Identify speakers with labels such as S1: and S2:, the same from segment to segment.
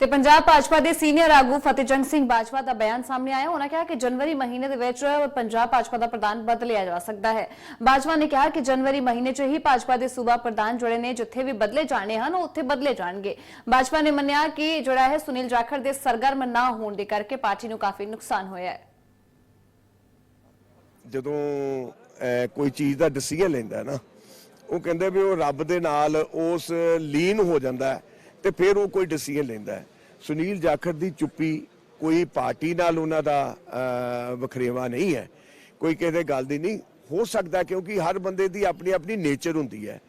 S1: ਤੇ ਪੰਜਾਬ ਭਾਜਪਾ ਦੇ ਸੀਨੀਅਰ ਆਗੂ ਫਤਿਹਜੰਗ ਸਿੰਘ ਬਾਜਵਾ ਦਾ ਬਿਆਨ ਸਾਹਮਣੇ ਆਇਆ। ਉਹਨਾਂ ਕਿਹਾ ਕਿ ਜਨਵਰੀ ਮਹੀਨੇ ਦੇ ਵਿੱਚ ਪੰਜਾਬ ਭਾਜਪਾ ਦਾ ਪ੍ਰਧਾਨ ਬਦਲਿਆ ਜਾ ਸਕਦਾ ਹੈ। ਬਾਜਵਾ ਨੇ ਕਿਹਾ ਕਿ ਜਨਵਰੀ ਮਹੀਨੇ 'ਚ ਹੀ ਭਾਜਪਾ ਦੇ ਸੂਬਾ ਪ੍ਰਧਾਨ ਜਿਹੜੇ ਨੇ, ਜਿੱਥੇ ਵੀ ਬਦਲੇ ਜਾਣੇ ਹਨ, ਉਹ ਉੱਥੇ ਬਦਲੇ ਜਾਣਗੇ। ਬਾਜਵਾ ਨੇ ਮੰਨਿਆ ਕਿ ਜਿਹੜਾ ਹੈ ਸੁਨੀਲ ਜਾਖੜ ਦੇ ਸਰਗਰਮ ਨਾ ਹੋਣ ਦੇ ਕਰਕੇ ਪਾਰਟੀ ਨੂੰ ਕਾਫੀ ਨੁਕਸਾਨ ਹੋਇਆ ਹੈ।
S2: ਜਦੋਂ ਕੋਈ ਚੀਜ਼ ਦਾ ਡਿਸੀਜਨ ਲੈਂਦਾ ਨਾ, ਉਹ ਕਹਿੰਦੇ ਵੀ ਉਹ ਰੱਬ ਦੇ ਨਾਲ ਉਸ ਲੀਨ ਹੋ ਜਾਂਦਾ ਹੈ। ਤੇ ਫਿਰ ਉਹ ਕੋਈ ਡਿਸੀਜਨ ਲੈਂਦਾ ਹੈ ਸੁਨੀਲ ਜਾਖੜ ਦੀ ਚੁੱਪੀ ਕੋਈ ਪਾਰਟੀ ਨਾਲ ਉਹਨਾਂ ਦਾ ਅਹ, ਵਖਰੇਵਾ ਨਹੀਂ ਹੈ ਕੋਈ ਕਿਸੇ ਗੱਲ ਦੀ ਨਹੀਂ ਹੋ ਸਕਦਾ ਕਿਉਂਕਿ ਹਰ ਬੰਦੇ ਦੀ ਆਪਣੀ ਆਪਣੀ ਨੇਚਰ ਹੁੰਦੀ ਹੈ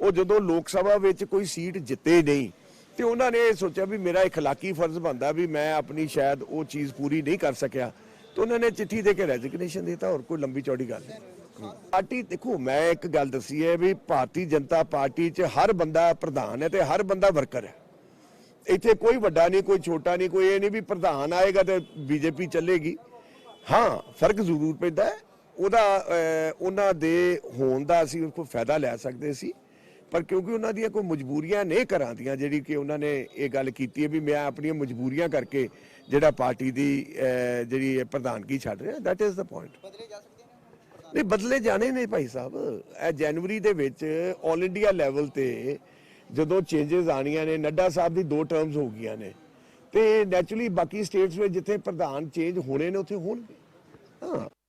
S2: ਉਹ ਜਦੋਂ ਲੋਕ ਸਭਾ ਵਿੱਚ ਕੋਈ ਸੀਟ ਜਿੱਤੇ ਨਹੀਂ ਤੇ ਉਹਨਾਂ ਨੇ ਇਹ ਸੋਚਿਆ ਵੀ ਮੇਰਾ اخلاقی ਫਰਜ਼ ਬਣਦਾ ਵੀ ਮੈਂ ਆਪਣੀ ਸ਼ਾਇਦ ਉਹ ਚੀਜ਼ ਪੂਰੀ ਨਹੀਂ ਕਰ ਸਕਿਆ ਤੇ ਉਹਨਾਂ ਨੇ ਚਿੱਠੀ ਦੇ ਕੇ ਰੈਜ਼ਿਗਨੇਸ਼ਨ ਦਿੱਤਾ ਹੋਰ ਕੋਈ ਲੰਬੀ ਚੌੜੀ ਗੱਲ ਨਹੀਂ ਪਾਰਟੀ ਦੇਖੋ ਮੈਂ ਇੱਕ ਗੱਲ ਦੱਸੀ ਹੈ ਵੀ ਭਾਰਤੀ ਜਨਤਾ ਪਾਰਟੀ 'ਚ ਹਰ ਬੰਦਾ ਪ੍ਰਧਾਨ ਹੈ ਤੇ ਹਰ ਬੰਦਾ ਵਰਕਰ ਹੈ ਇੱਥੇ ਕੋਈ ਵੱਡਾ ਨਹੀਂ ਕੋਈ ਛੋਟਾ ਨਹੀਂ ਕੋਈ ਇਹ ਨਹੀਂ ਵੀ ਪ੍ਰਧਾਨ ਆਏਗਾ ਤੇ ਬੀਜੇਪੀ ਚੱਲੇਗੀ। ਹਾਂ ਫ਼ਰਕ ਜ਼ਰੂਰ ਪੈਂਦਾ ਹੈ। ਉਹਦਾ ਉਹਨਾਂ ਦੇ ਹੋਣ ਦਾ ਅਸੀਂ ਕੋਈ ਫਾਇਦਾ ਲੈ ਸਕਦੇ ਸੀ ਪਰ ਕਿਉਂਕਿ ਉਹਨਾਂ ਦੀਆਂ ਕੋਈ ਮਜਬੂਰੀਆਂ ਨਹੀਂ ਘਰਾਂ ਦੀਆਂ ਜਿਹੜੀ ਕਿ ਉਹਨਾਂ ਨੇ ਇਹ ਗੱਲ ਕੀਤੀ ਹੈ ਵੀ ਮੈਂ ਆਪਣੀਆਂ ਮਜਬੂਰੀਆਂ ਕਰਕੇ ਜਿਹੜਾ ਪਾਰਟੀ ਦੀ ਜਿਹੜੀ ਪ੍ਰਧਾਨਗੀ ਛੱਡ ਰਿਹਾ ਦੈਟ ਇਜ਼ ਦਾ ਪੁਆਇੰਟ ਨਹੀਂ ਬਦਲੇ ਜਾਣੇ ਨੇ ਭਾਈ ਸਾਹਿਬ। ਇਹ ਜਨਵਰੀ ਦੇ ਵਿੱਚ 올 ਇੰਡੀਆ ਲੈਵਲ ਤੇ ਜਦੋਂ ਚੇਂਜਸ ਆਣੀਆਂ ਨੇ, ਨੱਡਾ ਸਾਹਿਬ ਦੀ ਦੋ ਟਰਮਸ ਹੋ ਗਈਆਂ ਨੇ। ਤੇ ਨੈਚੁਰਲੀ ਬਾਕੀ ਸਟੇਟਸ ਵਿੱਚ ਜਿੱਥੇ ਪ੍ਰਧਾਨ ਚੇਂਜ ਹੋਣੇ ਨੇ, ਉੱਥੇ ਹੋਣਗੇ। ਹਾਂ।